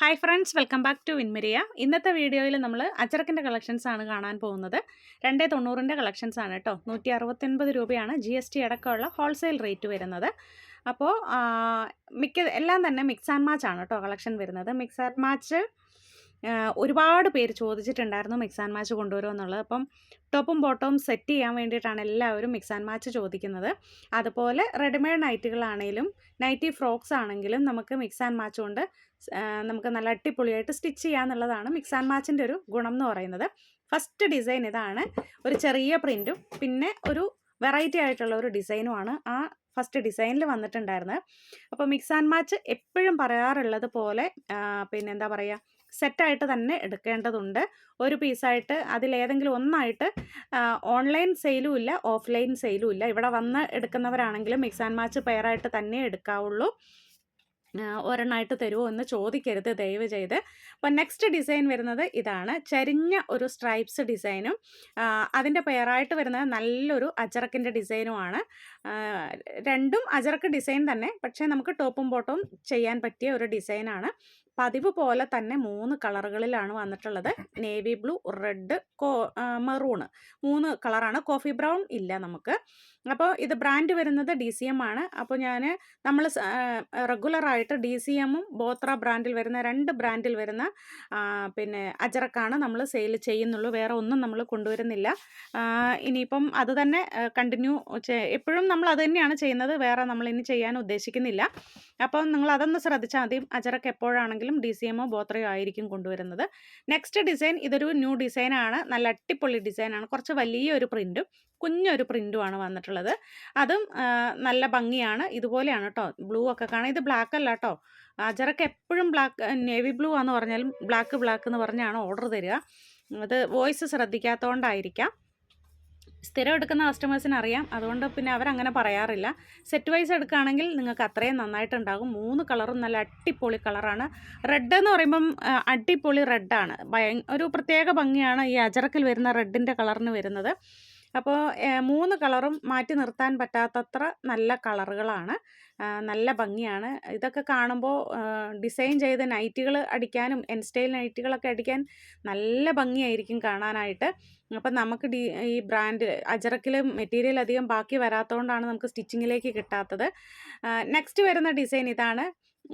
Hi friends welcome back to വിൻമിരിയ ഇന്നത്തെ വീഡിയോയിൽ നമ്മൾ അച്ചറക്കിന്റെ കളക്ഷൻസ് ആണ് കാണാൻ പോകുന്നത്. രണ്ടേ തൊണ്ണൂറിന്റെ കളക്ഷൻസ് ആണ് കേട്ടോ. നൂറ്റി അറുപത്തൊൻപത് രൂപയാണ് ജി എസ് ടി അടക്കമുള്ള ഹോൾസെയിൽ റേറ്റ് വരുന്നത്. അപ്പോൾ മിക്ക എല്ലാം തന്നെ മിക്സ് ആൻഡ് മാച്ച് ആണ് കേട്ടോ കളക്ഷൻ വരുന്നത്. മിക്സ് ആൻഡ് മാച്ച് ഒരുപാട് പേര് ചോദിച്ചിട്ടുണ്ടായിരുന്നു മിക്സ് ആൻഡ് മാച്ച് കൊണ്ടുവരുമോ എന്നുള്ളത്. അപ്പം ടോപ്പും ബോട്ടവും സെറ്റ് ചെയ്യാൻ വേണ്ടിയിട്ടാണ് എല്ലാവരും മിക്സ് ആൻഡ് മാച്ച് ചോദിക്കുന്നത്. അതുപോലെ റെഡിമെയ്ഡ് നൈറ്റുകളാണെങ്കിലും നൈറ്റി ഫ്രോക്സ് ആണെങ്കിലും നമുക്ക് മിക്സ് ആൻഡ് മാച്ച് കൊണ്ട് നമുക്ക് നല്ല അടിപൊളിയായിട്ട് സ്റ്റിച്ച് ചെയ്യാന്നുള്ളതാണ് മിക്സ് ആൻഡ് മാച്ചിന്റെ ഒരു ഗുണം എന്ന് പറയുന്നത്. ഫസ്റ്റ് ഡിസൈൻ ഇതാണ്. ഒരു ചെറിയ പ്രിന്റും പിന്നെ ഒരു വെറൈറ്റി ആയിട്ടുള്ള ഒരു ഡിസൈനുമാണ് ആ ഫസ്റ്റ് ഡിസൈനിൽ വന്നിട്ടുണ്ടായിരുന്നത് അപ്പോൾ മിക്സ് ആൻഡ് മാച്ച് എപ്പോഴും പറയാറുള്ളത് പോലെ പിന്നെ എന്താ പറയുക സെറ്റായിട്ട് തന്നെ എടുക്കേണ്ടതുണ്ട്. ഒരു പീസായിട്ട് അതിലേതെങ്കിലും ഒന്നായിട്ട് ഓൺലൈൻ സെയിലും ഇല്ല ഓഫ്ലൈൻ സെയിലും ഇല്ല. ഇവിടെ വന്ന് എടുക്കുന്നവരാണെങ്കിലും മിക്സ് ആൻഡ് മാച്ച് പെയറായിട്ട് തന്നെ എടുക്കാവുള്ളൂ. ഒരെണ്ണമായിട്ട് തരുമോ എന്ന് ചോദിക്കരുത് ദയവ് ചെയ്ത്. അപ്പോൾ നെക്സ്റ്റ് ഡിസൈൻ വരുന്നത് ഇതാണ്. ചരിഞ്ഞ ഒരു സ്ട്രൈപ്സ് ഡിസൈനും അതിന്റെ പെയറായിട്ട് വരുന്നത് നല്ലൊരു അജറക്കിന്റെ ഡിസൈനുമാണ് രണ്ടും അജറക്ക് ഡിസൈൻ തന്നെ പക്ഷേ നമുക്ക് ടോപ്പും ബോട്ടവും ചെയ്യാൻ പറ്റിയ ഒരു ഡിസൈനാണ് പതിവ് പോലെ തന്നെ മൂന്ന് കളറുകളിലാണ് വന്നിട്ടുള്ളത്. നേവി ബ്ലൂ റെഡ് കോ മെറൂണ് മൂന്ന് കളറാണ്. കോഫി ബ്രൗൺ ഇല്ല നമുക്ക്. അപ്പോൾ ഇത് ബ്രാൻഡ് വരുന്നത് ഡി സി എം ആണ്. അപ്പോൾ ഞാൻ നമ്മൾ റെഗുലറായിട്ട് ഡി സി എമ്മും ബോത്ര ബ്രാൻഡിൽ വരുന്ന രണ്ട് ബ്രാൻഡിൽ വരുന്ന പിന്നെ അജറക്കാണ് നമ്മൾ സെയിൽ ചെയ്യുന്നുള്ളൂ. വേറെ ഒന്നും നമ്മൾ കൊണ്ടുവരുന്നില്ല. ഇനിയിപ്പം അത് തന്നെ കണ്ടിന്യൂ എപ്പോഴും നമ്മൾ അത് തന്നെയാണ് ചെയ്യുന്നത്. വേറെ നമ്മൾ ഇനി ചെയ്യാൻ ഉദ്ദേശിക്കുന്നില്ല. അപ്പം നിങ്ങൾ അതൊന്ന് ശ്രദ്ധിച്ചാൽ മതി. അജറക്ക് എപ്പോഴാണെങ്കിലും ഡി സി എമ്മോ ബോത്രയോ ആയിരിക്കും കൊണ്ടുവരുന്നത്. നെക്സ്റ്റ് ഡിസൈൻ ഇതൊരു ന്യൂ ഡിസൈനാണ് നല്ല അടിപൊളി ഡിസൈനാണ് കുറച്ച് വലിയൊരു പ്രിന്റും കുഞ്ഞൊരു പ്രിന്റുമാണ് വന്നിട്ടുള്ളത്. അതും നല്ല ഭംഗിയാണ്. ഇതുപോലെയാണ് കേട്ടോ ബ്ലൂ ഒക്കെ കാണാം. ഇത് ബ്ലാക്ക് അല്ല കേട്ടോ അജറക്ക് എപ്പോഴും ബ്ലാക്ക് നേവി ബ്ലൂ ആണെന്ന് പറഞ്ഞാലും ബ്ലാക്ക് ബ്ലാക്ക് എന്ന് പറഞ്ഞാണ് ഓർഡർ തരിക. അത് വോയിസ് ശ്രദ്ധിക്കാത്തതുകൊണ്ടായിരിക്കാം സ്ഥിരം എടുക്കുന്ന കസ്റ്റമേഴ്സിന് അറിയാം. അതുകൊണ്ട് പിന്നെ അവരങ്ങനെ പറയാറില്ല. സെറ്റ് വൈസ് എടുക്കുകയാണെങ്കിൽ നിങ്ങൾക്ക് അത്രയും നന്നായിട്ടുണ്ടാകും. മൂന്ന് കളറും നല്ല അടിപൊളി കളറാണ്. റെഡ് എന്ന് പറയുമ്പം അടിപൊളി റെഡാണ് ഭയ ഒരു പ്രത്യേക ഭംഗിയാണ് ഈ അജറക്കിൽ വരുന്ന റെഡിന്റെ കളറിന് വരുന്നത്. അപ്പോൾ മൂന്ന് കളറും മാറ്റി നിർത്താൻ പറ്റാത്തത്ര നല്ല കളറുകളാണ്. നല്ല ഭംഗിയാണ്. ഇതൊക്കെ കാണുമ്പോൾ ഡിസൈൻ ചെയ്ത നൈറ്റികൾ അടിക്കാനും എൻ സ്റ്റൈൽ നൈറ്റുകളൊക്കെ അടിക്കാൻ നല്ല ഭംഗിയായിരിക്കും കാണാനായിട്ട്. അപ്പം നമുക്ക് ഡി ഈ ബ്രാൻഡ് അജറക്കിൽ മെറ്റീരിയൽ അധികം ബാക്കി വരാത്തതുകൊണ്ടാണ് നമുക്ക് സ്റ്റിച്ചിങ്ങിലേക്ക് കിട്ടാത്തത്. നെക്സ്റ്റ് വരുന്ന ഡിസൈൻ ഇതാണ്.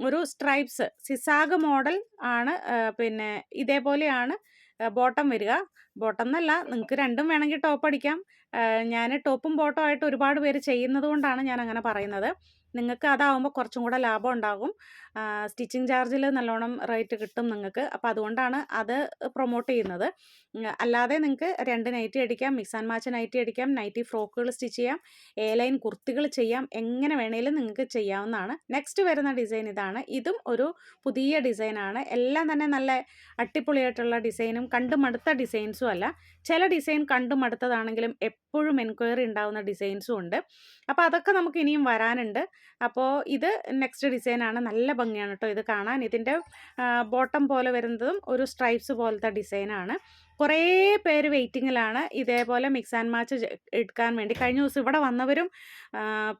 ഒരു സ്ട്രൈപ്സ്. സിസാഗ് മോഡൽ ആണ് പിന്നെ ഇതേപോലെയാണ്. ബോട്ടം വരിക. ബോട്ടം എന്നല്ല നിങ്ങൾക്ക് രണ്ടും വേണമെങ്കിൽ ടോപ്പ് അടിക്കാം. ഞാൻ ടോപ്പും ബോട്ടം ആയിട്ട് ഒരുപാട് പേര് ചെയ്യുന്നത് കൊണ്ടാണ് ഞാൻ അങ്ങനെ പറയുന്നത്. നിങ്ങൾക്ക് അതാവുമ്പോൾ കുറച്ചും കൂടെ ലാഭം ഉണ്ടാകും. സ്റ്റിച്ചിങ് ചാർജിൽ നല്ലോണം റേറ്റ് കിട്ടും നിങ്ങൾക്ക്. അപ്പോൾ അതുകൊണ്ടാണ് അത് പ്രൊമോട്ട് ചെയ്യുന്നത്. അല്ലാതെ നിങ്ങൾക്ക് രണ്ട് നൈറ്റി അടിക്കാം മിക്സ് ആൻഡ് മാച്ച് നൈറ്റി അടിക്കാം നൈറ്റി ഫ്രോക്കുകൾ സ്റ്റിച്ച് ചെയ്യാം എ ലൈൻ കുർത്തികൾ ചെയ്യാം എങ്ങനെ വേണേലും നിങ്ങൾക്ക് ചെയ്യാവുന്നതാണ്. നെക്സ്റ്റ് വരുന്ന ഡിസൈൻ ഇതാണ്. ഇതും ഒരു പുതിയ ഡിസൈനാണ്. എല്ലാം തന്നെ നല്ല അടിപൊളിയായിട്ടുള്ള ഡിസൈനും കണ്ടു മടുത്ത ഡിസൈൻസും അല്ല. ചില ഡിസൈൻ കണ്ടു മടുത്തതാണെങ്കിലും എപ്പോഴും എൻക്വയറി ഉണ്ടാകുന്ന ഡിസൈൻസും ഉണ്ട്. അപ്പോൾ അതൊക്കെ നമുക്ക് ഇനിയും വരാനുണ്ട്. അപ്പോൾ ഇത് നെക്സ്റ്റ് ഡിസൈനാണ് നല്ല ഭംഗിയാണ് കേട്ടോ ഇത് കാണാൻ. ഇതിന്റെ ബോട്ടം പോലെ വരുന്നതും ഒരു സ്ട്രൈപ്സ് പോലത്തെ ഡിസൈനാണ് കുറേ പേര് വെയിറ്റിങ്ങിലാണ്. ഇതേപോലെ മിക്സ് ആൻഡ് മാച്ച് എടുക്കാൻ വേണ്ടി. കഴിഞ്ഞ ദിവസം ഇവിടെ വന്നവരും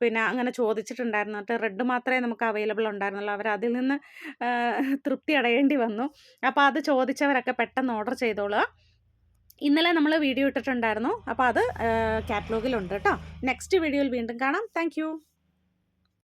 പിന്നെ അങ്ങനെ ചോദിച്ചിട്ടുണ്ടായിരുന്നു. എന്നിട്ട് റെഡ് മാത്രമേ നമുക്ക് അവൈലബിൾ ഉണ്ടായിരുന്നുള്ളൂ. അവർ അതിൽ നിന്ന് തൃപ്തി അടയേണ്ടി വന്നു. അപ്പോൾ അത് ചോദിച്ചവരൊക്കെ പെട്ടെന്ന് ഓർഡർ ചെയ്തോളുക. ഇന്നലെ നമ്മൾ വീഡിയോ ഇട്ടിട്ടുണ്ടായിരുന്നു. അപ്പോൾ അത് കാറ്റലോഗിലുണ്ട് കേട്ടോ. നെക്സ്റ്റ് വീഡിയോയിൽ വീണ്ടും കാണാം. താങ്ക്